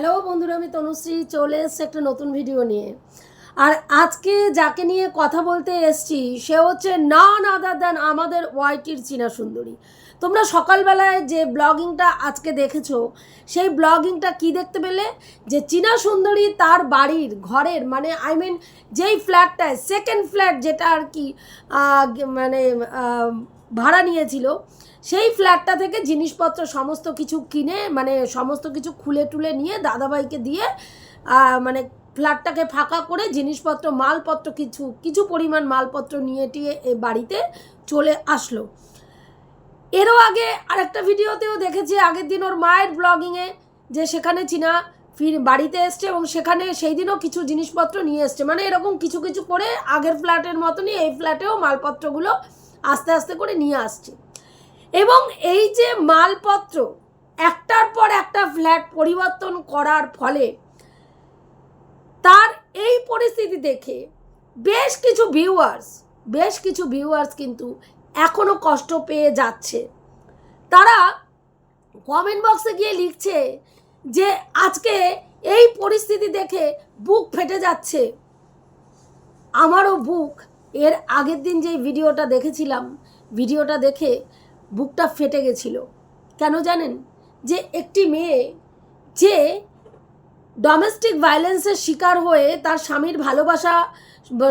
Hello বন্ধুরা, আমি তনুশ্রী, চলে এসছি একটা নতুন ভিডিও নিয়ে। আর আজকে যাকে নিয়ে কথা বলতে এসছি, সে হচ্ছে নান আদার দ্যান আমাদের ওয়াইটির চীনা সুন্দরী। তোমরা সকালবেলায় যে ব্লগিংটা আজকে দেখেছ, সেই ব্লগিংটা কি দেখতে পেলে? যে চীনা সুন্দরী তার বাড়ির ঘরের মানে আই মিন যেই ফ্ল্যাটটায় সেকেন্ড ফ্ল্যাট যেটা আর কি মানে ভাড়া নিয়েছিল সেই ফ্ল্যাটটা থেকে জিনিসপত্র সমস্ত কিছু কিনে মানে সমস্ত কিছু খুলে টুলে নিয়ে দাদাভাইকে দিয়ে মানে ফ্ল্যাটটাকে ফাঁকা করে জিনিসপত্র, মালপত্র কিছু কিছু পরিমাণ মালপত্র নিয়ে টিয়ে এ বাড়িতে চলে আসলো। এরও আগে আরেকটা ভিডিওতেও দেখেছি, আগের দিন ওর মায়ের ব্লগিংয়ে যে সেখানে চীনা ফির বাড়িতে এসছে এবং সেখানে সেই দিনও কিছু জিনিসপত্র নিয়ে এসছে। মানে এরকম কিছু কিছু করে আগের ফ্ল্যাটের মতনই এই ফ্ল্যাটেও মালপত্রগুলো আস্তে আস্তে করে নিয়ে আসছে। এবং এই যে মালপত্র, একটার পর একটা ফ্ল্যাট পরিবর্তন করার ফলে তার এই পরিস্থিতি দেখে বেশ কিছু ভিউয়ার্স বেশ কিছু ভিউয়ার্স কিন্তু এখনও কষ্ট পেয়ে যাচ্ছে। তারা কমেন্ট বক্সে গিয়ে লিখছে যে, আজকে এই পরিস্থিতি দেখে বুক ফেটে যাচ্ছে। আমারও বুক। এর আগের দিন যে ভিডিওটা দেখেছিলাম ভিডিওটা দেখে বুকটা ফেটে গেছিল। কেন জানেন? যে একটি মেয়ে যে ডোমেস্টিক ভায়োলেন্সের শিকার হয়ে তার স্বামীর ভালোবাসা,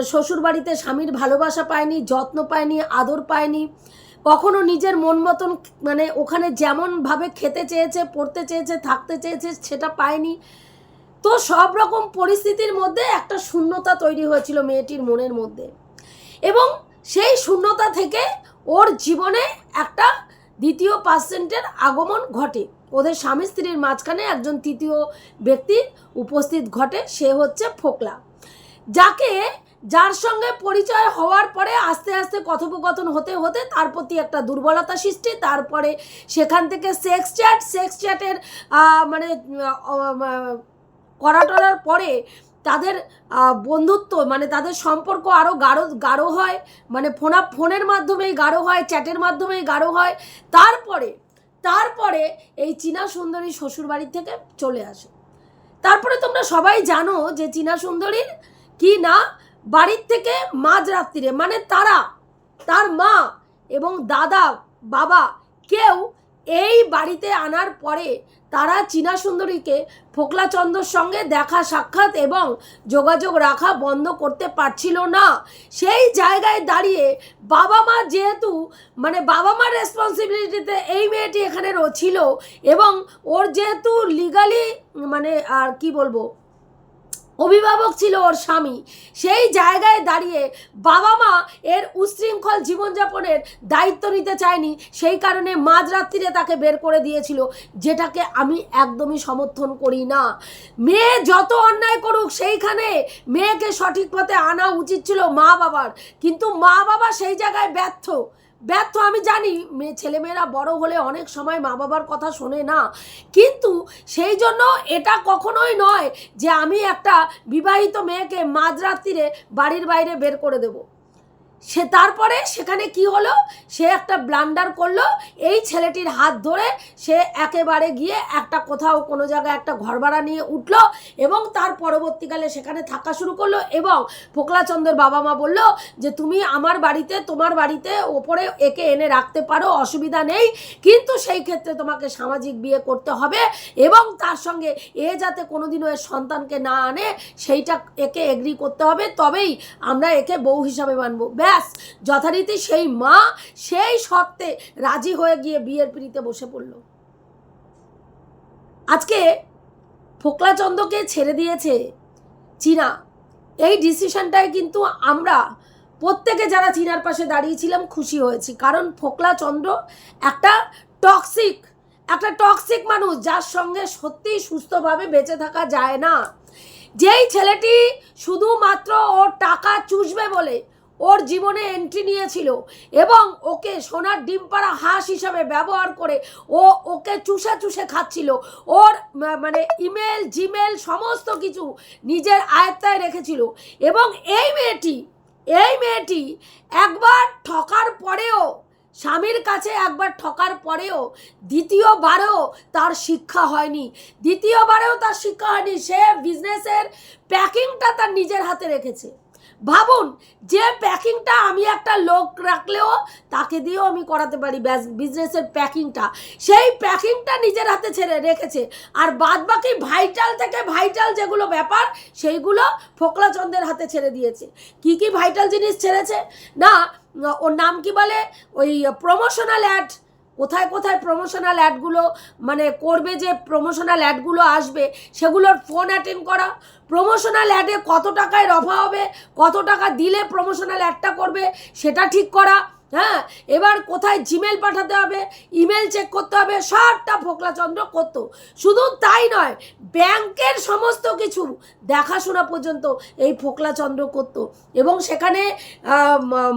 শ্বশুরবাড়িতে স্বামীর ভালোবাসা পায়নি, যত্ন পায়নি, আদর পায়নি, কখনো নিজের মন মতন মানে ওখানে যেমনভাবে খেতে চেয়েছে, পড়তে চেয়েছে, থাকতে চেয়েছে সেটা পায়নি। তো সব রকম পরিস্থিতির মধ্যে একটা শূন্যতা তৈরি হয়েছিল মেয়েটির মনের মধ্যে। এবং সেই শূন্যতা থেকে ওর জীবনে একটা দ্বিতীয় পার্সেন্টের আগমন ঘটে। ওদের স্বামী স্ত্রীর মাঝখানে একজন তৃতীয় ব্যক্তির উপস্থিত ঘটে, সে হচ্ছে ফোকলা। যাকে, যার সঙ্গে পরিচয় হওয়ার পরে আস্তে আস্তে কথোপকথন হতে হতে তার প্রতি একটা দুর্বলতা সৃষ্টি, তারপরে সেখান থেকে সেক্স চ্যাট সেক্স চ্যাটের মানে করা টরার পরে তাদের বন্ধুত্ব মানে তাদের সম্পর্ক আরও গাঢ় গাঢ় হয় মানে ফোনা, ফোনের মাধ্যমেই গাঢ় হয়, চ্যাটের মাধ্যমেই গাঢ় হয়। তারপরে তারপরে এই চীনা সুন্দরী শ্বশুরবাড়ি থেকে চলে আসে। তারপরে তোমরা সবাই জানো যে চীনা সুন্দরীর কি না, বাড়ির থেকে মাঝরাত্রিরে মানে তারা, তার মা এবং দাদা, বাবা, কেউ এই বাড়িতে আনার পরে তারা চীনা সুন্দরীকে ফোকলাচন্দ্রর সঙ্গে দেখা সাক্ষাৎ এবং যোগাযোগ রাখা বন্ধ করতে পারছিল না। সেই জায়গায় দাঁড়িয়ে বাবা মা যেহেতু মানে বাবা মার রেসপন্সিবিলিটিতে এই মেয়েটি এখানে ছিল এবং ওর যেহেতু লিগালি মানে আর কি বলব অভিভাবক ছিল ওর স্বামী। সেই জায়গায় দাঁড়িয়ে বাবা মা এর উচ্ছৃঙ্খল জীবনযাপনের দায়িত্ব নিতে চায়নি। সেই কারণে মাঝরাত্রিরে তাকে বের করে দিয়েছিল, যেটাকে আমি একদমই সমর্থন করি না। মেয়ে যত অন্যায় করুক, সেইখানে মেয়েকে সঠিক পথে আনা উচিত ছিল মা বাবার কিন্তু মা বাবা সেই জায়গায় ব্যর্থ। ব্যর্থ, আমি জানি। মেয়ে, ছেলেমেয়েরা বড় হলে অনেক সময় মা বাবার কথা শোনে না। কিন্তু সেই জন্য এটা কখনোই নয় যে আমি একটা বিবাহিত মেয়েকে মাঝরাত্রিরে বাড়ির বাইরে বের করে দেব। সে তারপরে সেখানে কি হলো? সে একটা ব্লান্ডার করল। এই ছেলেটির হাত ধরে সে একেবারে গিয়ে একটা কোথাও কোনো জায়গায় একটা ঘর ভাড়া নিয়ে উঠল এবং তার পরবর্তীকালে সেখানে থাকা শুরু করল এবং ফোকলাচন্দ্রের বাবা মা বলল যে, তুমি আমার বাড়িতে, তোমার বাড়িতে ওপরে একে এনে রাখতে পারো, অসুবিধা নেই। কিন্তু সেই ক্ষেত্রে তোমাকে সামাজিক বিয়ে করতে হবে এবং তার সঙ্গে এ যাতে কোনোদিনও এর সন্তানকে না আনে, সেইটা একে এগ্রি করতে হবে। তবেই আমরা একে বউ হিসাবে মানবো। ব্যাস, যথারীতি সেই মা সেই শর্তে রাজি হয়ে গিয়ে বিয়ের পিড়িতে বসে পড়ল। আজকে ফোকলাচন্দ্রকে ছেড়ে দিয়েছে চীনা। এই ডিসিশনটায় কিন্তু আমরা প্রত্যেকে যারা চীনার পাশে দাঁড়িয়েছিলাম খুশি হয়েছি। কারণ ফোকলা চন্দ্র একটা টক্সিক একটা টক্সিক মানুষ, যার সঙ্গে সত্যি সুস্থভাবে বেঁচে থাকা যায় না। যেই ছেলেটি শুধুমাত্র ওর টাকা চুষবে বলে ওর জীবনে এন্ট্রি নিয়েছিল এবং ওকে সোনার ডিম পাড়া হাঁস হিসাবে ব্যবহার করে ও ওকে চুষে চুষে খাচ্ছিল। ওর মানে ইমেল জিমেল সমস্ত কিছু নিজের আয়ত্তায় রেখেছিল এবং এই মেয়েটি এই মেয়েটি একবার ঠকার পরেও, স্বামীর কাছে একবার ঠকার পরেও দ্বিতীয়বারেও তার শিক্ষা হয়নি। দ্বিতীয়বারেও তার শিক্ষা হয়নি, সে বিজনেসের প্যাকিংটা তার নিজের হাতে রেখেছে। ভাবুন, যে প্যাকিংটা আমি একটা লোক রাখলেও তাকে দিয়েও আমি করাতে পারি বিজনেসের প্যাকিংটা। সেই প্যাকিংটা নিজের হাতে ছেড়ে রেখেছে। আর বাদ বাকি ভাইটাল থেকে ভাইটাল যেগুলো ব্যাপার, সেইগুলো ফোকলাচন্দের হাতে ছেড়ে দিয়েছে। কি কি ভাইটাল জিনিস ছেড়েছে? না, ওর নাম কি বলে? ওই প্রমোশনাল অ্যাড কোথায় কোথায় প্রমোশনাল অ্যাডগুলো মানে করবে যে প্রমোশনাল অ্যাডগুলো আসবে, সেগুলোর ফোন অ্যাটেন্ড করা। প্রমোশনাল অ্যাডে কত টাকায় রফা হবে, কত টাকা দিলে প্রমোশনাল অ্যাডটা করবে, সেটা ঠিক করা হ্যাঁ? এবার কোথায় জিমেল পাঠাতে হবে ইমেল চেক করতে হবে, সবটা ফোকলাচন্দ্র করতো। শুধু তাই নয়, ব্যাংকের সমস্ত কিছু দেখাশোনা পর্যন্ত এই ফোকলাচন্দ্র করতো। এবং সেখানে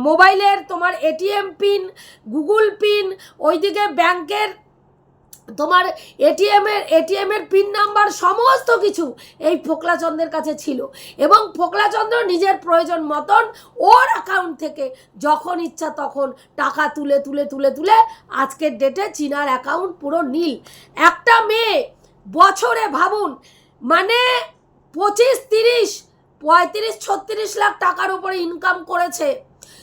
মোবাইলের তোমার এটিএম পিন গুগল পিন ওইদিকে ব্যাংকের তোমার এটিএম এর এটিএম এর পিন নাম্বার সমস্ত কিছু এই ফোকলাচন্দ্রের কাছে ছিল। এবং ফোকলাচন্দ্র নিজের প্রয়োজন মতন ওর অ্যাকাউন্ট থেকে যখন ইচ্ছা তখন টাকা তুলে তুলে তুলে তুলে আজকের ডেটে চীনার অ্যাকাউন্ট পুরো নীল। একটা মেয়ে বছরে ভাবুন মানে পঁচিশ, তিরিশ, পঁয়ত্রিশ, ছত্রিশ লাখ টাকার উপরে ইনকাম করেছে।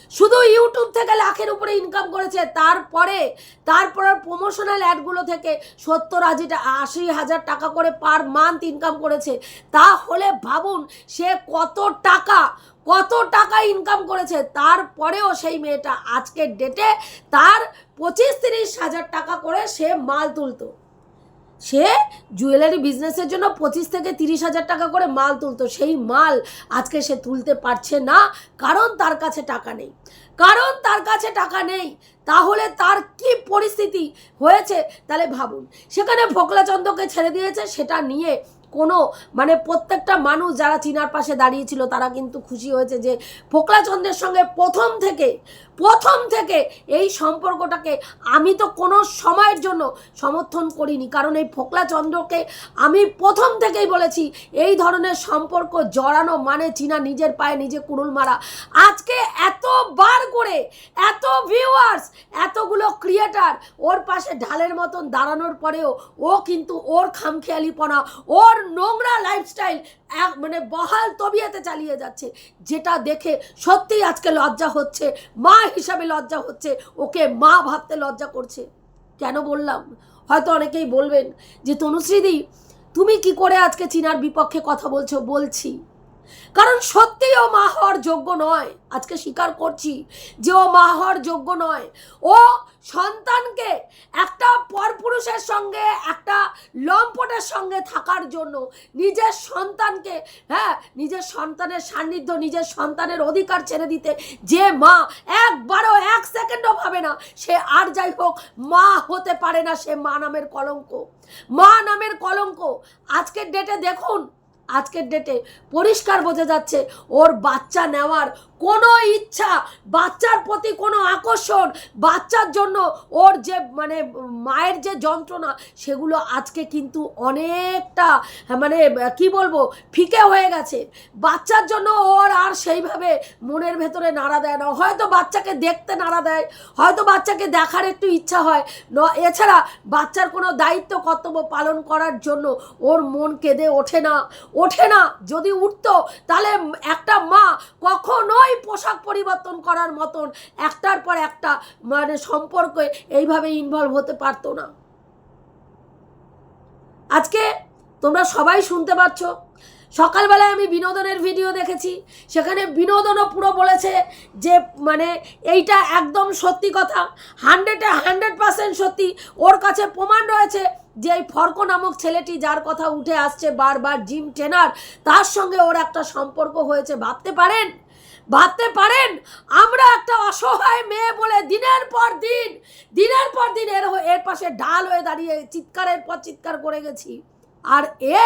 শুধু ইউটিউব থেকে লাখের উপরে ইনকাম করেছে, তারপরে তারপরে প্রমোশনাল অ্যাডগুলো থেকে সত্তর, আশি টা- আশি হাজার টাকা করে পার মান্থ ইনকাম করেছে। তাহলে ভাবুন, সে কত টাকা কত টাকা ইনকাম করেছে। তারপরেও সেই মেয়েটা আজকের ডেটে তার পঁচিশ, তিরিশ হাজার টাকা করে সে মাল তুলতো। সে জুয়েলারি বিজনেসের জন্য পঁচিশ থেকে তিরিশ হাজার টাকা করে মাল তুলতো। সেই মাল আজকে সে তুলতে পারছে না, কারণ তার কাছে টাকা নেই। কারণ তার কাছে টাকা নেই, তাহলে তার কি পরিস্থিতি হয়েছে? তাহলে ভাবুন। সেখানে ফোকলাচন্দ্রকে ছেড়ে দিয়েছে, সেটা নিয়ে কোনো মানে প্রত্যেকটা মানুষ যারা চীনার পাশে দাঁড়িয়েছিল, তারা কিন্তু খুশি হয়েছে যে ফোকলাচন্দ্রের সঙ্গে প্রথম থেকে প্রথম থেকে এই সম্পর্কটাকে আমি তো কোনো সময়ের জন্য সমর্থন করিনি। কারণ এই ফোকলাচন্দ্রকে আমি প্রথম থেকেই বলেছি, এই ধরনের সম্পর্ক জড়ানো মানে চীনা নিজের পায়ে নিজে কুড়ুল মারা। আজকে এতবার করে, এত ভিউয়ার্স এতগুলো ক্রিয়েটার ওর পাশে ঢালের মতন দাঁড়ানোর পরেও ও কিন্তু ওর খামখেয়ালিপনা, ওর নোংরা লাইফস্টাইল এক মানে বহাল তবিয়াতে চালিয়ে যাচ্ছে। যেটা দেখে সত্যিই আজকে লজ্জা হচ্ছে, মা হিসাবে লজ্জা হচ্ছে, ওকে মা ভাবতে লজ্জা করছে। কেন বললাম? হয়তো অনেকেই বলবেন যে, তনুশ্রীদি, তুমি কি করে আজকে চীনার বিপক্ষে কথা বলছো? বলছি। কারণ সত্যিই ও মা হওয়ার যোগ্য নয়। আজকে স্বীকার করছি যে ও মা হওয়ার যোগ্য নয়। ও সন্তানকে একটা পরপুরুষের সঙ্গে, একটা লম্পটের সঙ্গে থাকার জন্য নিজের সন্তানকে হ্যাঁ নিজের সন্তানের সান্নিধ্য, নিজের সন্তানের অধিকার ছেড়ে দিতে যে মা একবারও এক সেকেন্ডও ভাবে না, সে আর যাই হোক মা হতে পারে না সে মা নামের কলঙ্ক। মা নামের কলঙ্ক। আজকের ডেটে দেখুন আজকের ডেটে পরিষ্কার বোঝা যাচ্ছে, ওর বাচ্চা নেওয়ার কোনো ইচ্ছা, বাচ্চার প্রতি কোনো আকর্ষণ, বাচ্চার জন্য ওর যে মানে মায়ের যে যন্ত্রণা, সেগুলো আজকে কিন্তু অনেকটা মানে কি বলব, ফিকে হয়ে গেছে। বাচ্চার জন্য ওর আর সেইভাবে মনের ভেতরে নাড়া দেয় না। হয়তো বাচ্চাকে দেখতে নাড়া দেয়, হয়তো বাচ্চাকে দেখার একটু ইচ্ছা হয়। ন, এছাড়া বাচ্চার কোনো দায়িত্ব, কর্তব্য পালন করার জন্য ওর মন কেঁদে ওঠে না। ওঠে না, যদি উঠতো, তাহলে একটা মা কখনোই পোশাক পরিবর্তন করার মতন একটার পর একটা মানে সম্পর্কে এইভাবে ইনভলভ হতে পারতো না। আজকে তোমরা সবাই শুনতে পাচ্ছ সকালবেলায় আমি বিনোদনের ভিডিও দেখেছি। সেখানে বিনোদনও পুরো বলেছে যে মানে এইটা একদম সত্যি কথা। হান্ড্রেডে হান্ড্রেড পার্সেন্ট সত্যি। ওর কাছে প্রমাণ রয়েছে যে, এই ফর্ক নামক ছেলেটি যার কথা উঠে আসছে বারবার, জিম ট্রেনার, তার সঙ্গে ওর একটা সম্পর্ক হয়েছে। ভাবতে পারেন? ভাবতে পারেন? আমরা একটা অসহায় মেয়ে বলে দিনের পর দিন, দিনের পর দিন এর এর পাশে ঢাল হয়ে দাঁড়িয়ে চিৎকারের পর চিৎকার করে গেছি। আর এ,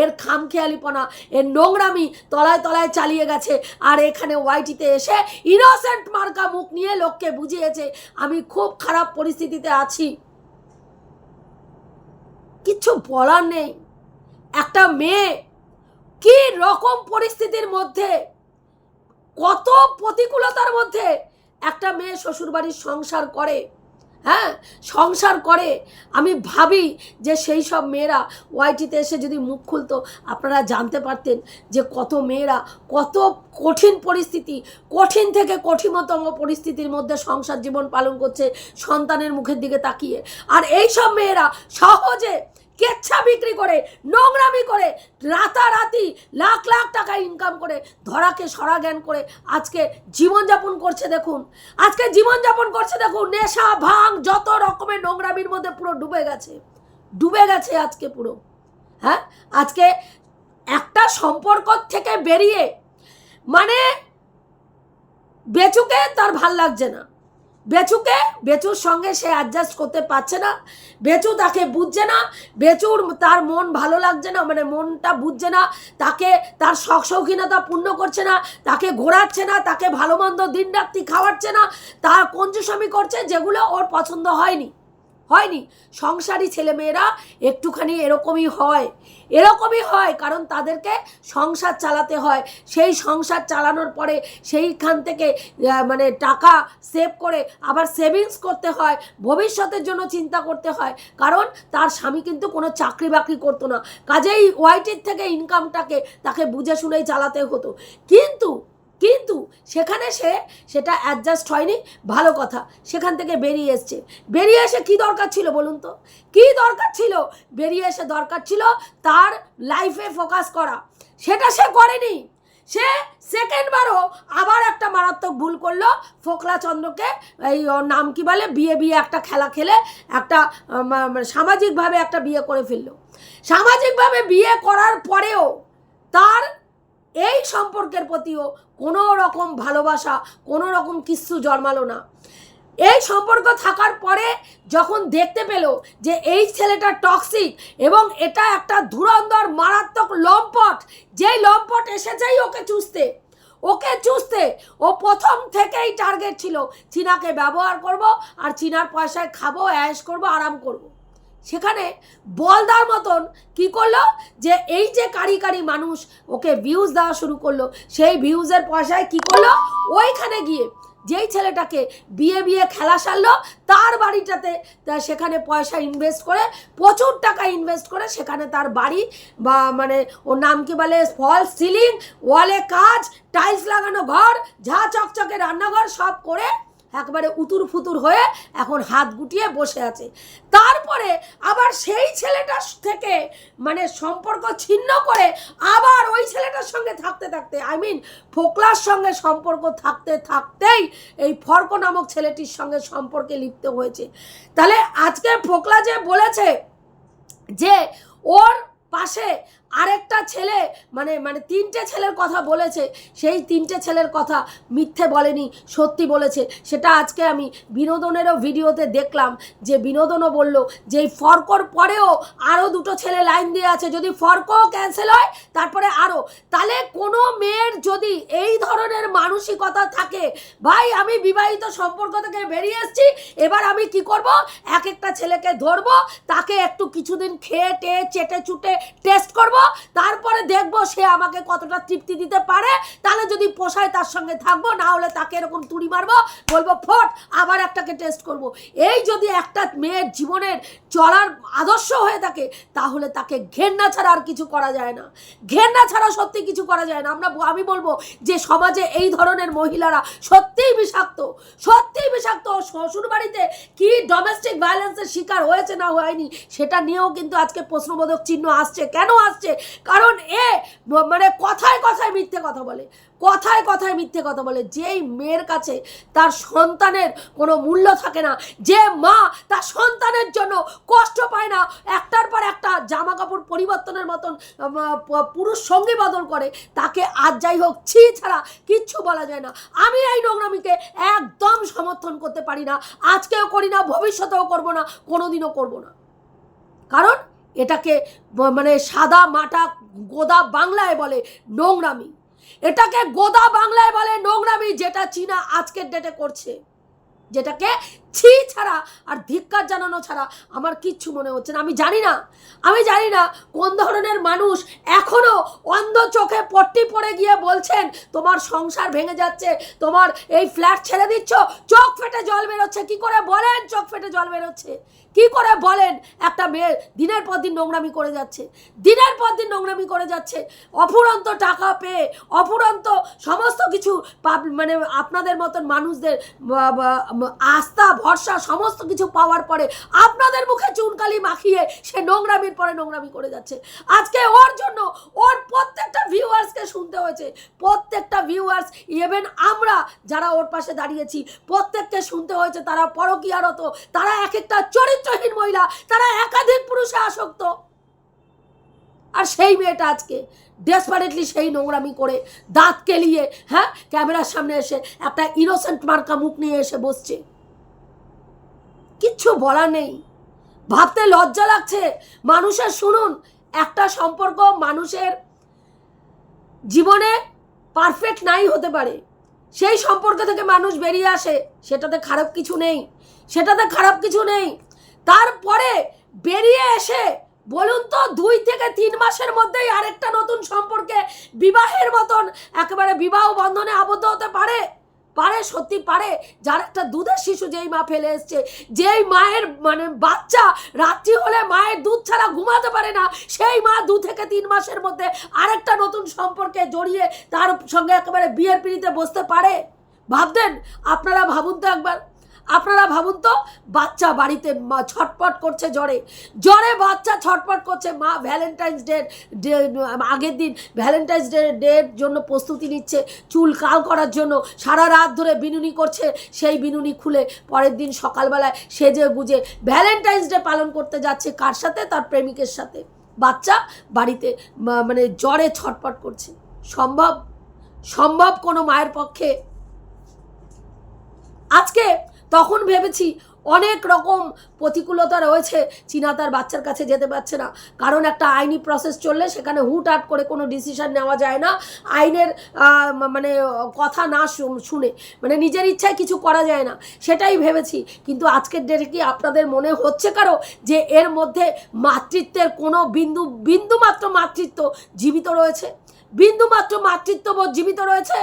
এর খামখেয়ালিপনা, এর নোংরামি তলায় তলায় চালিয়ে গেছে। আর এখানে ওয়াইটিতে এসে ইনোসেন্ট মার্কা মুখ নিয়ে লোককে বুঝিয়েছে, আমি খুব খারাপ পরিস্থিতিতে আছি। কিচ্ছু বলার নেই। একটা মেয়ে কি রকম পরিস্থিতির মধ্যে, কত প্রতিকূলতার মধ্যে একটা মেয়ে শ্বশুরবাড়ির সংসার করে। হ্যাঁ সংসার করে। আমি ভাবি যে সেই সব মেয়েরা ওয়াইটিতে এসে যদি মুখ খুলতো, আপনারা জানতে পারতেন যে কত মেয়েরা কত কঠিন পরিস্থিতি, কঠিন থেকে কঠিনতম পরিস্থিতির মধ্যে সংসার জীবন পালন করছে সন্তানের মুখের দিকে তাকিয়ে। আর এই সব মেয়েরা সহজে কেচ্ছা বিক্রি করে, নোংরামি করে, রাতারাতি লাখ লাখ টাকা ইনকাম করে, ধরাকে সরা জ্ঞান করে আজকে জীবনযাপন করছে দেখুন। আজকে জীবনযাপন করছে দেখুন, নেশা, ভাঙ, যত রকমের নোংরামির মধ্যে পুরো ডুবে গেছে। ডুবে গেছে আজকে পুরো। হ্যাঁ? আজকে একটা সম্পর্ক থেকে বেরিয়ে মানে বেচুকে তার ভালো লাগছে না। বেচুকে, বেচুর সঙ্গে সে অ্যাডজাস্ট করতে পারছে না। বেচু তাকে বুঝছে না। বেচুর তার মন ভালো লাগছে না মানে মনটা বুঝছে না। তাকে তার শখ শৌখিনতা পূর্ণ করছে না, তাকে ঘোরাচ্ছে না, তাকে ভালো মন্দ দিন রাত্রি খাওয়াচ্ছে না। তার কঞ্জুসামি করছে যেগুলো ওর পছন্দ হয়নি। হয়নি। সংসারী ছেলেমেয়েরা একটুখানি এরকমই হয়। এরকমই হয় কারণ তাদেরকে সংসার চালাতে হয়। সেই সংসার চালানোর পরে সেইখান থেকে মানে টাকা সেভ করে আবার সেভিংস করতে হয়। ভবিষ্যতের জন্য চিন্তা করতে হয়। কারণ তার স্বামী কিন্তু কোনো চাকরি বাকরি করতো না। কাজেই ওয়াইটির থেকে ইনকামটাকে তাকে বুঝে শুনেই চালাতে হতো। কিন্তু কিন্তু সেখানে সে সেটা অ্যাডজাস্ট হয়নি। ভালো কথা, সেখান থেকে বেরিয়ে এসছে। বেরিয়ে এসে কি দরকার ছিল বলুন তো? কি দরকার ছিল? বেরিয়ে এসে দরকার ছিল তার লাইফে ফোকাস করা। সেটা সে করেনি। সে সেকেন্ডবারও আবার একটা মারাত্মক ভুল করল। ফোকলা চন্দ্রকে এই নাম কি বলে? বিয়ে বিয়ে একটা খেলা খেলে একটা সামাজিকভাবে একটা বিয়ে করে ফেলল। সামাজিকভাবে বিয়ে করার পরেও তার এই সম্পর্কের প্রতিও কোনো রকম ভালোবাসা, কোনো রকম কিচ্ছু জন্মালো না এই সম্পর্ক থাকার পরে যখন দেখতে পেল যে এই ছেলেটা টক্সিক এবং এটা একটা ধুরন্ধর, মারাত্মক লম্পট, যেই লম্পট এসেছেই ওকে চুষতে ওকে চুষতে ও প্রথম থেকেই টার্গেট ছিল, চীনাকে ব্যবহার করব আর চীনার পয়সায় খাব অ্যাশ করব, আরাম করব। সেখানে বলদার মতন কি করল? যে এই যে কারি কারি মানুষ ওকে ভিউজ দেওয়া শুরু করল, সেই ভিউজের পয়সায় কি করল? ওইখানে গিয়ে যেই ছেলেটাকে বিয়ে বিয়ে খেলা সারলো, তার বাড়িটাতে সেখানে পয়সা ইনভেস্ট করে, প্রচুর টাকা ইনভেস্ট করে সেখানে তার বাড়ি বা মানে ওর নাম কি বলে? ফল, সিলিং, ওয়ালে কাজ টাইলস লাগানো ঘর, ঝা চকচকে রান্নাঘর সব করে একবারে উতুর ফুতুর হয়ে এখন হাত গুটিয়ে বসে আছে। তারপরে আবার সেই ছেলেটার থেকে মানে সম্পর্ক ছিন্ন করে আবার ওই ছেলেটার সঙ্গে থাকতে থাকতে আই মিন ফোকলার সঙ্গে সম্পর্ক থাকতে থাকতেই এই ফর্ক নামক ছেলেটির সঙ্গে সম্পর্কে লিপ্ত হয়েছে। তাহলে আজকে ফোকলা যে বলেছে যে ওর পাশে আরেকটা ছেলে মানে মানে তিনটে ছেলের কথা বলেছে, সেই তিনটে ছেলের কথা মিথ্যে বলেনি, সত্যি বলেছে। সেটা আজকে আমি বিনোদনেরও ভিডিওতে দেখলাম যে বিনোদনও বলল যে এই ফর্কর পরেও আরও দুটো ছেলে লাইন দিয়ে আছে। যদি ফর্কও ক্যান্সেল হয়, তারপরে আরও তাহলে কোনো মেয়ের যদি এই ধরনের মানসিকতা থাকে, ভাই, আমি বিবাহিত সম্পর্ক থেকে বেরিয়ে এসেছি, এবার আমি কি করব? এক একটা ছেলেকে ধরবো, তাকে একটু কিছুদিন খেয়ে টেয়ে চেটে চুটে টেস্ট করব তারপরে দেখব সে আমাকে কতটা তৃপ্তি দিতে পারে। তাহলে যদি পোষায় তার সঙ্গে থাকব, না হলে তাকে এরকম তুড়ি মারবো, বলব, ফোট, আবার একটাকে টেস্ট করব। এই যদি একটা মেয়ের জীবনের চলার আদর্শ হয়ে থাকে, তাহলে তাকে ঘেন্না ছাড়া আর কিছু করা যায় না। ঘেন্না ছাড়া সত্যি কিছু করা যায় না। আমরা, আমি বলব যে সমাজে এই ধরনের মহিলারা সত্যিই বিষাক্ত সত্যিই বিষাক্ত। শ্বশুর বাড়িতে কি ডোমেস্টিক ভায়োলেন্সের শিকার হয়েছে না হয়নি, সেটা নিয়েও কিন্তু আজকে প্রশ্নবোধক চিহ্ন আসছে। কেন আসছে? কারণ এ মানে কথায় কথায় মিথ্যে কথা বলে, কথায় কথায় মিথ্যে কথা বলে। যেই মেয়ের কাছে তার সন্তানের কোনো মূল্য থাকে না, যে মা তার সন্তানের জন্য কষ্ট পায় না, একটার পর একটা জামা কাপড় পরিবর্তনের মতন পুরুষ সঙ্গী বদল করে, তাকে আজ যাই হোক ছি ছাড়া কিচ্ছু বলা যায় না। আমি এই নোংরামিকে একদম সমর্থন করতে পারি না। আজকেও করি না, ভবিষ্যতেও করব না, কোনোদিনও করব না। কারণ এটাকে মানে সাদা মাটা গোদা বাংলায় বলে নোংরামি। এটাকে গোদা বাংলায় বলে নোংরামি যেটা চীনা আজকের ডেটে করছে। যেটাকে ছি ছাড়া আর ধিক্কার জানানো ছাড়া আমার কিচ্ছু মনে হচ্ছে না। আমি জানি না, আমি জানি না কোন ধরনের মানুষ এখনও অন্ধ চোখে পট্টি পড়ে গিয়ে বলছেন, তোমার সংসার ভেঙে যাচ্ছে, তোমার এই ফ্ল্যাট ছেড়ে দিচ্ছ, চোখ ফেটে জল বেরোচ্ছে। কি করে বলেন চোখ ফেটে জল বেরোচ্ছে? কি করে বলেন? একটা মেয়ে দিনের পর দিন নোংরামি করে যাচ্ছে, দিনের পর দিন নোংরামি করে যাচ্ছে, অফুরন্ত টাকা পেয়ে, অফুরন্ত সমস্ত কিছু মানে আপনাদের মতন মানুষদের আস্থা ভরসা সমস্ত কিছু পাওয়ার পরে আপনাদের মুখে চুনকালি মাখিয়ে সে নোংরামির পরে নোংরামি করে যাচ্ছে। আজকে ওর জন্য ওর প্রত্যেকটা ভিউয়ার্সকে শুনতে হয়েছে। প্রত্যেকটা ভিউয়ার্স ইভেন আমরা যারা ওর পাশে দাঁড়িয়েছি, প্রত্যেককে শুনতে হয়েছে তারা পরকীয়ারত, তারা এক একটা চরিত্রহীন মহিলা, তারা একাধিক পুরুষে আসক্ত। আর সেই মেয়েটা আজকে ডেসপারেটলি সেই নোংরামি করে দাঁত কেলিয়ে হ্যাঁ ক্যামেরার সামনে এসে একটা ইনোসেন্ট মার্কা মুখ নিয়ে এসে বসছে। কিচ্ছু বলা নেই। ভাবতে লজ্জা লাগছে। মানুষের শুনুন, একটা সম্পর্ক মানুষের জীবনে পারফেক্ট নাই হতে পারে। সেই সম্পর্ক থেকে মানুষ বেরিয়ে আসে, সেটাতে খারাপ কিছু নেই। সেটাতে খারাপ কিছু নেই। তারপরে বেরিয়ে এসে বলুন তো, দুই থেকে তিন মাসের মধ্যেই আরেকটা নতুন সম্পর্কে বিবাহের মতন, একেবারে বিবাহ বন্ধনে আবদ্ধ হতে পারে? পারে, সত্যি পারে, যার একটা দুধের শিশু যেই মা ফেলে এসছে, যেই মায়ের মানে বাচ্চা রাত্রি হলে মায়ের দুধ ছাড়া ঘুমাতে পারে না, সেই মা দু থেকে তিন মাসের মধ্যে আরেকটা নতুন সম্পর্কে জড়িয়ে তার সঙ্গে একেবারে বিয়ের পিড়িতে বসতে পারে। ভাবতেন আপনারা ভাবুন তো একবার। আপনারা ভাবুন তো, বাচ্চা বাড়িতে ছটপট করছে জ্বরে। জ্বরে বাচ্চা ছটপট করছে, মা ভ্যালেন্টাইন্স ডে আগের দিন ভ্যালেন্টাইন্স ডে ডের জন্য প্রস্তুতি নিচ্ছে, চুল কাল করার জন্য। সারা রাত ধরে বিনুনি করছে, সেই বিনুনি খুলে পরের দিন সকালবেলায় সেজে গুজে ভ্যালেন্টাইন্স ডে পালন করতে যাচ্ছে কার সাথে? তার প্রেমিকের সাথে। বাচ্চা বাড়িতে মানে জ্বরে ছটপট করছে। সম্ভব? সম্ভব কোনো মায়ের পক্ষে? আজকে তখন ভেবেছি অনেক রকম প্রতিকূলতা রয়েছে। চীনা তার বাচ্চার কাছে যেতে পারছে না। কারণ একটা আইনি প্রসেস চললে সেখানে হুটহাট করে কোনো ডিসিশন নেওয়া যায় না। আইনের মানে কথা না শুনে মানে নিজের ইচ্ছায় কিছু করা যায় না। সেটাই ভেবেছি। কিন্তু আজকের ডেটে কি আপনাদের মনে হচ্ছে কারও যে এর মধ্যে মাতৃত্বের কোনো বিন্দু বিন্দু মাত্র মাতৃত্ব জীবিত রয়েছে? বিন্দু মাত্র মাতৃত্ববোধ জীবিত রয়েছে?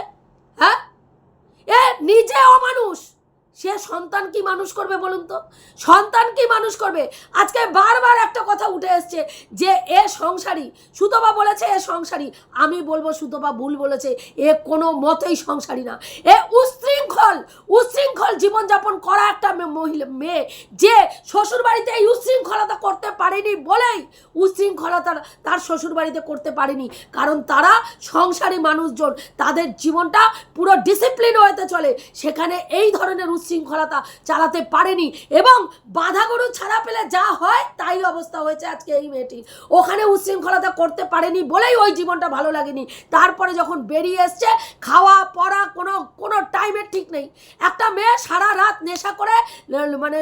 হ্যাঁ? এ নিজে অমানুষ সে সন্তান কি মানুষ করবে বলুন তো? সন্তান কি মানুষ করবে? আজকে বারবার একটা কথা উঠে এসছে যে এ সংসারী, সুতপা বলেছে এ সংসারী। আমি বলব সুতপা ভুল বলেছে, এ কোনো মতেই সংসারী না। এ উশৃঙ্খল উশৃঙ্খল জীবনযাপন করা একটা মহিলা, মেয়ে যে শ্বশুর বাড়িতে এই উশৃঙ্খলতা করতে পারেনি বলেই উশৃঙ্খলতা তার শ্বশুর বাড়িতে করতে পারেনি। কারণ তারা সংসারী মানুষজন, তাদের জীবনটা পুরো ডিসিপ্লিন হতে চলে। সেখানে এই ধরনের উচ্ছৃঙ্খলতা চালাতে পারেনি এবং বাধা গরু ছাড়া পেলে যা হয় তাই অবস্থা হয়েছে আজকে এই মেয়েটির। ওখানে উচ্ছৃঙ্খলতা করতে পারেনি বলেই ওই জীবনটা ভালো লাগেনি। তারপরে যখন বেরিয়ে এসছে, খাওয়া, পড়া কোনো কোনো টাইমের ঠিক নেই। একটা মেয়ে সারা রাত নেশা করে মানে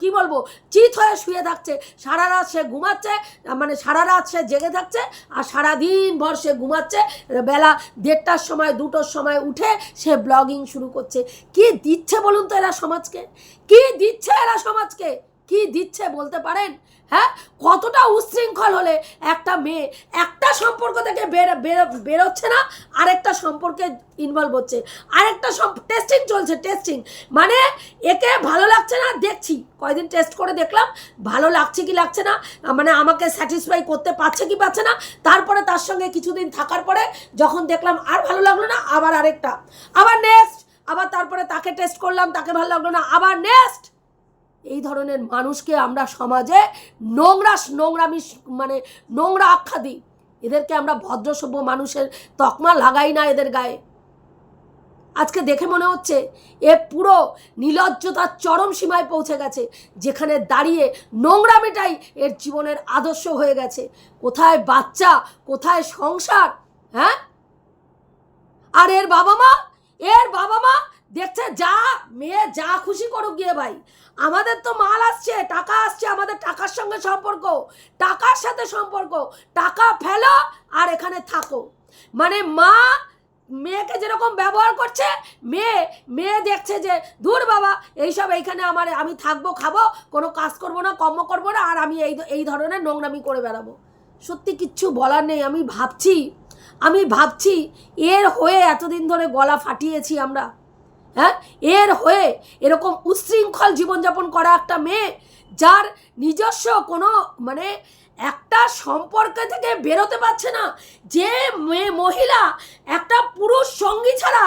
কি বলব, চিত হয়ে শুয়ে থাকছে। সারা রাত সে ঘুমাচ্ছে মানে সারা রাত সে জেগে থাকছে আর সারা দিন ভর সে ঘুমাচ্ছে। বেলা দেড়টার সময়, দুটোর সময় উঠে সে ব্লগিং শুরু করছে। কি দিচ্ছে বলুন তো এরা সমাজকে? কি দিচ্ছে এরা সমাজকে? কি দিচ্ছে বলতে পারেন? হ্যাঁ? কতটা উচ্ছৃঙ্খল হলে একটা মেয়ে একটা সম্পর্ক থেকে বের, বের- বেরোচ্ছে না, আরেকটা সম্পর্কে ইনভলভ হচ্ছে। আরেকটা টেস্টিং চলছে টেস্টিং মানে একে ভালো লাগছে না, দেখছি। কয়দিন টেস্ট করে দেখলাম, ভালো লাগছে কি লাগছে না মানে আমাকে স্যাটিসফাই করতে পারছে কি পারছে না, তারপরে তার সঙ্গে কিছুদিন থাকার পরে যখন দেখলাম আর ভালো লাগল না, আবার আরেকটা। আবার নেক্সট আবার তারপরে তাকে টেস্ট করলাম, তাকে ভালো লাগল না, আবার নেক্সট এই ধরনের মানুষকে আমরা সমাজে নোংরা নোংরামি মানে নোংরা আখ্যা দিই। এদেরকে আমরা ভদ্রসভ্য মানুষের তকমা লাগাই না এদের গায়ে। আজকে দেখে মনে হচ্ছে এ পুরো নিলজ্জতার চরম সীমায় পৌঁছে গেছে, যেখানে দাঁড়িয়ে নোংরামিটাই এর জীবনের আদর্শ হয়ে গেছে। কোথায় বাচ্চা, কোথায় সংসার হ্যাঁ? আর এর বাবা মা? এর বাবা মা দেখছে যা, মেয়ে যা খুশি করুক গিয়ে ভাই। আমাদের তো মাল আসছে, টাকা আসছে, আমাদের টাকার সঙ্গে সম্পর্ক, টাকার সাথে সম্পর্ক। টাকা ফেলো আর এখানে থাকো। মানে মা মেয়েকে যেরকম ব্যবহার করছে, মেয়ে মেয়ে দেখছে যে, ধুর বাবা, এইসব এইখানে আমার, আমি থাকব, খাব, কোনো কাজ করব না, কর্ম করব না, আর আমি এই এই ধরনের নোংরামি করে বেড়াবো। সত্যি কিচ্ছু বলার নেই, আমি ভাবছি আমি ভাবছি এর হয়ে এতদিন ধরে গলা ফাটিয়েছি আমরা। হ্যাঁ? এর হয়ে এরকম উচ্ছৃঙ্খল জীবনযাপন করা একটা মেয়ে যার নিজস্ব কোনো মানে একটা সম্পর্ক থেকে বেরোতে পারছে না। যে মেয়ে মহিলা একটা পুরুষ সঙ্গী ছাড়া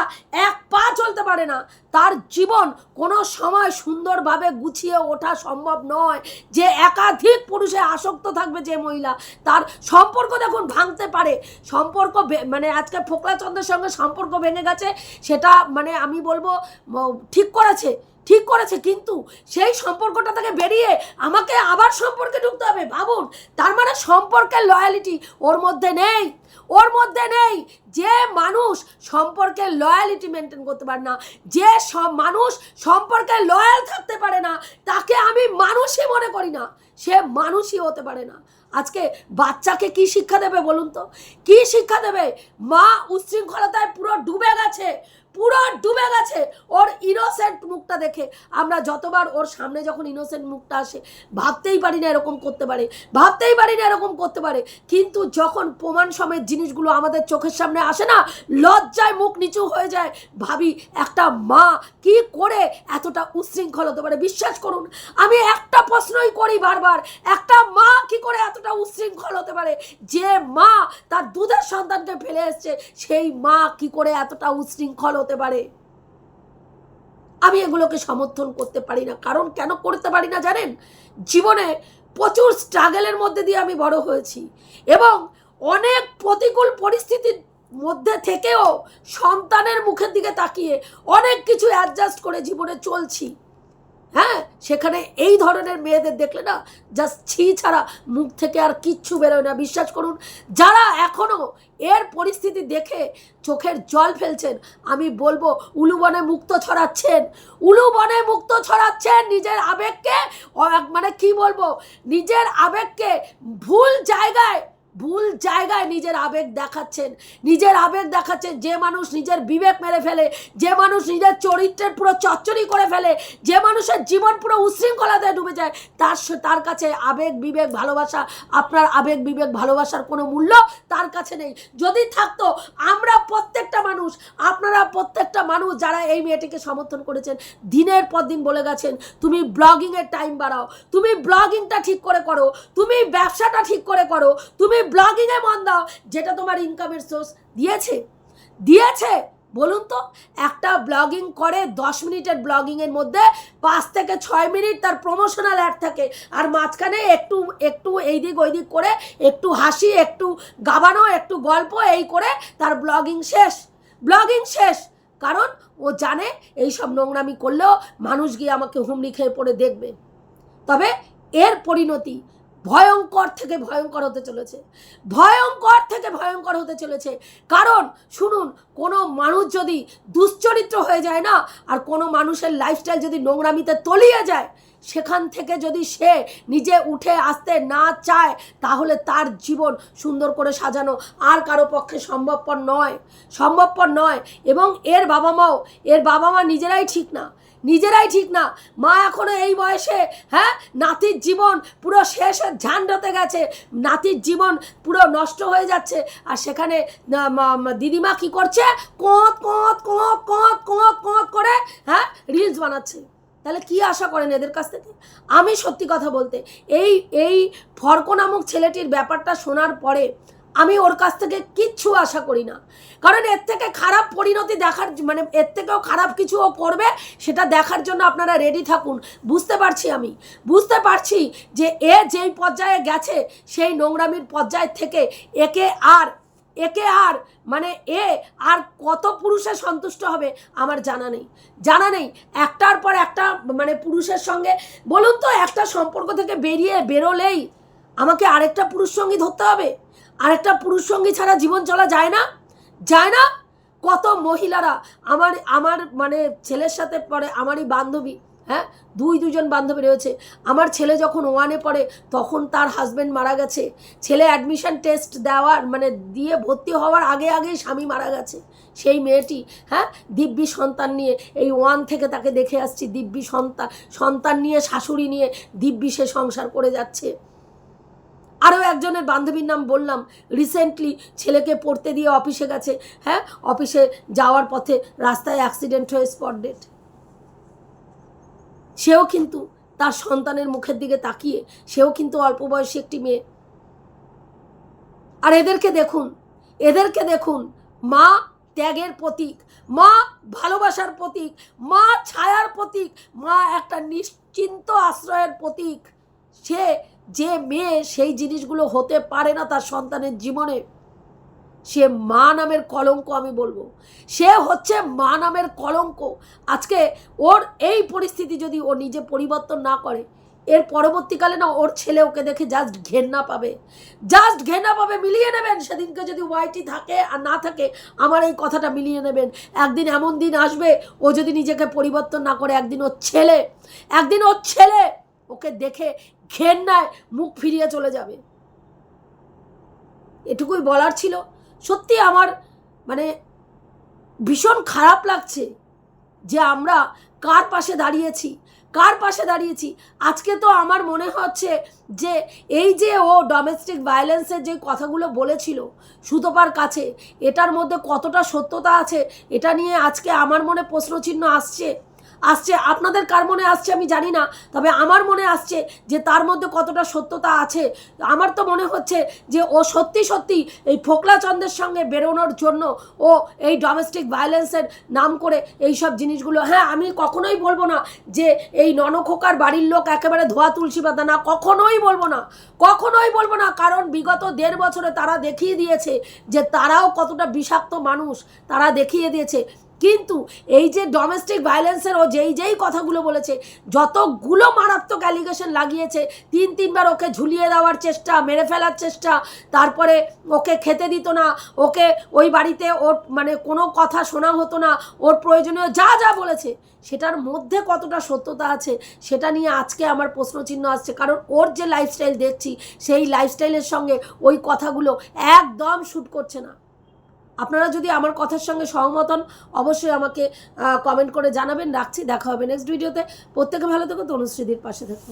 এক পা চলতে পারে না। তার জীবন কোনো সময় সুন্দরভাবে গুছিয়ে ওঠা সম্ভব নয়। যে একাধিক পুরুষে আসক্ত থাকবে যে মহিলা, তার সম্পর্ক দেখুন ভাঙতে পারে। সম্পর্ক মানে আজকে ফোকলাচন্দ্রের সঙ্গে সম্পর্ক ভেঙে গেছে, সেটা মানে আমি বলব ঠিক করেছে। ঠিক করেছে, কিন্তু সেই সম্পর্কটা থেকে বেরিয়ে আমাকে আবার সম্পর্কে ঢুকতে হবে। ভাবুন, তার মানে সম্পর্কের লয়ালিটি ওর মধ্যে নেই। ওর মধ্যে নেই যে মানুষ সম্পর্কের লয়ালিটি মেনটেন করতে পারে না, যে সব মানুষ সম্পর্কে লয়াল থাকতে পারে না, তাকে আমি মানুষই মনে করি না। সে মানুষই হতে পারে না। আজকে বাচ্চাকে কি শিক্ষা দেবে বলুন তো? কি শিক্ষা দেবে? মা উচ্ছৃঙ্খলতায় পুরো ডুবে গেছে। পুরো ডুবে গেছে। ওর ইনোসেন্ট মুখটা দেখে। আমরা যতবার ওর সামনে যখন ইনোসেন্ট মুখটা আসে, ভাবতেই পারি না এরকম করতে পারে। ভাবতেই পারি না এরকম করতে পারে। কিন্তু যখন প্রমাণ সমেত জিনিসগুলো আমাদের চোখের সামনে আসে না, লজ্জায় মুখ নিচু হয়ে যায়। ভাবি, একটা মা কি করে এতটা উচ্ছৃঙ্খল হতে পারে? বিশ্বাস করুন, আমি একটা প্রশ্নই করি বারবার। একটা মা কি করে এতটা উচ্ছৃঙ্খল হতে পারে? যে মা তার দুধের সন্তানকে ফেলে এসছে, সেই মা কি করে এতটা উচ্ছৃঙ্খল হতে পারে। আমি এগুলোকে সমর্থন করতে পারি না। কারণ কেন করতে পারি না জানেন? জীবনে প্রচুর স্ট্রাগলের মধ্যে দিয়ে আমি বড় হয়েছি। এবং অনেক প্রতিকূল পরিস্থিতির মধ্যে থেকেও সন্তানের মুখের দিকে তাকিয়ে অনেক কিছু অ্যাডজাস্ট করে জীবনে চলছি। হ্যাঁ সেখানে এই ধরনের মেয়েদের দেখলে না জাস্ট ছি ছাড়া মুখ থেকে আর কিচ্ছু বেরোয় না। বিশ্বাস করুন, যারা এখনও এর পরিস্থিতি দেখে চোখের জল ফেলছেন, আমি বলব উলুবনে মুক্ত ছড়াচ্ছেন। উলুবনে মুক্ত ছড়াচ্ছেন নিজের আবেগকে মানে কি বলব, নিজের আবেগকে ভুল জায়গায় ভুল জায়গায় নিজের আবেগ দেখাচ্ছেন, নিজের আবেগ দেখাচ্ছেন, যে মানুষ নিজের বিবেক মেরে ফেলে, যে মানুষ নিজের চরিত্রের পুরো চচ্চড়ি করে ফেলে, যে মানুষের জীবন পুরো উচ্ছৃঙ্খলাতে ডুবে যায়, তার তার কাছে আবেগ, বিবেক, ভালোবাসা, আপনার আবেগ, বিবেক, ভালোবাসার কোনো মূল্য তার কাছে নেই। যদি থাকতো, আমরা প্রত্যেকটা মানুষ, আপনারা প্রত্যেকটা মানুষ যারা এই মেয়েটিকে সমর্থন করেছেন, দিনের পর দিন বলে গেছেন, তুমি ব্লগিংয়ের টাইম বাড়াও, তুমি ব্লগিংটা ঠিক করে করো, তুমি ব্যবসাটা ঠিক করে করো, তুমি ব্লগিংয়ে মন দাও যেটা তোমার ইনকামের সোর্স দিয়েছে। দিয়েছে, বলুন তো, একটা ব্লগিং করে দশ মিনিটের ব্লগিংয়ের মধ্যে পাঁচ থেকে ছয় মিনিট তার প্রমোশনাল অ্যাড থাকে, আর মাঝখানে একটু একটু এই দিক ওই দিক করে একটু হাসি, একটু গাবানো, একটু গল্প, এই করে তার ব্লগিং শেষ। ব্লগিং শেষ, কারণ ও জানে এই সব নোংরামি করলেও মানুষ গিয়ে আমাকে হুমড়ি খেয়ে পড়ে দেখবে। তবে এর পরিণতি ভয়ঙ্কর থেকে ভয়ঙ্কর হতে চলেছে। ভয়ঙ্কর থেকে ভয়ঙ্কর হতে চলেছে। কারণ, শুনুন, কোনো মানুষ যদি দুশ্চরিত্র হয়ে যায় না, আর কোনো মানুষের লাইফস্টাইল যদি নোংরামিতে তলিয়ে যায়, সেখান থেকে যদি সে নিজে উঠে আসতে না চায়, তাহলে তার জীবন সুন্দর করে সাজানো আর কারও পক্ষে সম্ভবপর নয়। সম্ভবপর নয়। এবং এর বাবা মাও এর বাবা মা নিজেরাই ঠিক না। নিজেরাই ঠিক না। মা এখনও এই বয়সে হ্যাঁ নাতির জীবন পুরো শেষের ঝান্ডতে গেছে। নাতির জীবন পুরো নষ্ট হয়ে যাচ্ছে। আর সেখানে দিদিমা কি করছে? কোঁত কোঁত কোঁত কোঁত কোঁত কোঁত করে হ্যাঁ রিলস বানাচ্ছে। তাহলে কি আশা করেন এদের কাছ থেকে? আমি সত্যি কথা বলতে, এই এই ফর্ক নামক ছেলেটির ব্যাপারটা শোনার পরে আমি ওর কাছ থেকে কিচ্ছু আশা করি না। কারণ এর থেকে খারাপ পরিণতি দেখার মানে এর থেকেও খারাপ কিছু ও করবে, সেটা দেখার জন্য আপনারা রেডি থাকুন। বুঝতে পারছি আমি। বুঝতে পারছি যে এ যেই পর্যায়ে গেছে, সেই নোংরামির পর্যায় থেকে একে আর একে আর মানে এ আর কত পুরুষে সন্তুষ্ট হবে, আমার জানা নেই। জানা নেই। একটার পর একটা মানে পুরুষের সঙ্গে, বলুন তো, একটা সম্পর্ক থেকে বেরিয়ে বেরোলেই আমাকে আরেকটা পুরুষ সঙ্গী ধরতে হবে? আরেকটা পুরুষ সঙ্গী ছাড়া জীবন চলা যায় না? যায় না? কত মহিলারা আমার আমার মানে ছেলের সাথে পরে আমারই বান্ধবী হ্যাঁ? দুই, দুজন বান্ধবী রয়েছে। আমার ছেলে যখন ওয়ানে পড়ে, তখন তার হাজব্যান্ড মারা গেছে। ছেলে অ্যাডমিশন টেস্ট দেওয়ার মানে দিয়ে ভর্তি হওয়ার আগে আগেই স্বামী মারা গেছে। সেই মেয়েটি হ্যাঁ? দিব্যি সন্তান নিয়ে, এই ওয়ান থেকে তাকে দেখে আসছি, দিব্যি সন্তান সন্তান নিয়ে, শাশুড়ি নিয়ে দিব্যি সে সংসার করে যাচ্ছে। আরও একজনের বান্ধবীর নাম বললাম রিসেন্টলি ছেলেকে পড়তে দিয়ে অফিসে গেছে হ্যাঁ? অফিসে যাওয়ার পথে রাস্তায় অ্যাক্সিডেন্ট হয়ে স্পট ডেট সেও কিন্তু তার সন্তানের মুখের দিকে তাকিয়ে, সেও কিন্তু অল্প বয়সী একটি মেয়ে। আর এদেরকে দেখুন এদেরকে দেখুন, মা ত্যাগের প্রতীক, মা ভালোবাসার প্রতীক, মা ছায়ার প্রতীক, মা একটা নিশ্চিন্ত আশ্রয়ের প্রতীক। সে যে মেয়ে সেই জিনিসগুলো হতে পারে না তার সন্তানের জীবনে, সে মা নামের কলঙ্ক আমি বলব। সে হচ্ছে মা নামের কলঙ্ক। আজকে ওর এই পরিস্থিতি যদি ও নিজে পরিবর্তন না করে, এর পরবর্তীকালে না ওর ছেলে ওকে দেখে জাস্ট ঘেন্না পাবে। জাস্ট ঘেন্না পাবে, মিলিয়ে নেবেন। সেদিনকে যদি ওয়াইটি থাকে আর না থাকে, আমার এই কথাটা মিলিয়ে নেবেন। একদিন এমন দিন আসবে, ও যদি নিজেকে পরিবর্তন না করে একদিন ওর ছেলে, একদিন ওর ছেলে ওকে দেখে ঘেন্নায় মুখ ফিরিয়ে চলে যাবে। এটুকুই বলার ছিল। সত্যি আমার মানে ভীষণ খারাপ লাগছে যে আমরা কার পাশে দাঁড়িয়েছি, কার পাশে দাঁড়িয়েছি। আজকে তো আমার মনে হচ্ছে যে এই যে ও ডোমেস্টিক ভায়োলেন্সের যে কথাগুলো বলেছিল সুতোপার কাছে, এটার মধ্যে কতটা সত্যতা আছে, এটা নিয়ে আজকে আমার মনে প্রশ্নচিহ্ন আসছে। আসছে, আপনাদের কার মনে আসছে আমি জানি না, তবে আমার মনে আসছে যে তার মধ্যে কতটা সত্যতা আছে। আমার তো মনে হচ্ছে যে ও সত্যি সত্যি এই ফোকলা চন্দ্রের সঙ্গে বেরোনোর জন্য ও এই ডোমেস্টিক ভায়োলেন্সের নাম করে এই সব জিনিসগুলো হ্যাঁ আমি কখনোই বলব না যে এই ননখোকার বাড়ির লোক একেবারে ধোয়া তুলসী পাতা না, কখনোই বলব না, কখনোই বলব না, কারণ বিগত দেড় বছরে তারা দেখিয়ে দিয়েছে যে তারাও কতটা বিষাক্ত মানুষ, তারা দেখিয়ে দিয়েছে। কিন্তু এই যে ডোমেস্টিক ভায়োলেন্সের ও যেই যেই কথাগুলো বলেছে, যতগুলো মারাত্মক অ্যালিগেশন লাগিয়েছে, তিন তিনবার ওকে ঝুলিয়ে দেওয়ার চেষ্টা, মেরে ফেলার চেষ্টা, তারপরে ওকে খেতে দিত না, ওকে ওই বাড়িতে ওর মানে কোনো কথা শোনা হতো না, ওর প্রয়োজনীয় যা যা বলেছে, সেটার মধ্যে কতটা সত্যতা আছে, সেটা নিয়ে আজকে আমার প্রশ্নচিহ্ন আসছে। কারণ ওর যে লাইফস্টাইল দেখছি, সেই লাইফস্টাইলের সঙ্গে ওই কথাগুলো একদম শ্যুট করছে না। আপনারা যদি আমার কথার সঙ্গে সহমত হন, অবশ্যই আমাকে কমেন্ট করে জানাবেন। রাখছি, দেখা হবে নেক্সট ভিডিওতে প্রত্যেকে ভালো থেকো, তনুশ্রীদির পাশে থেকো।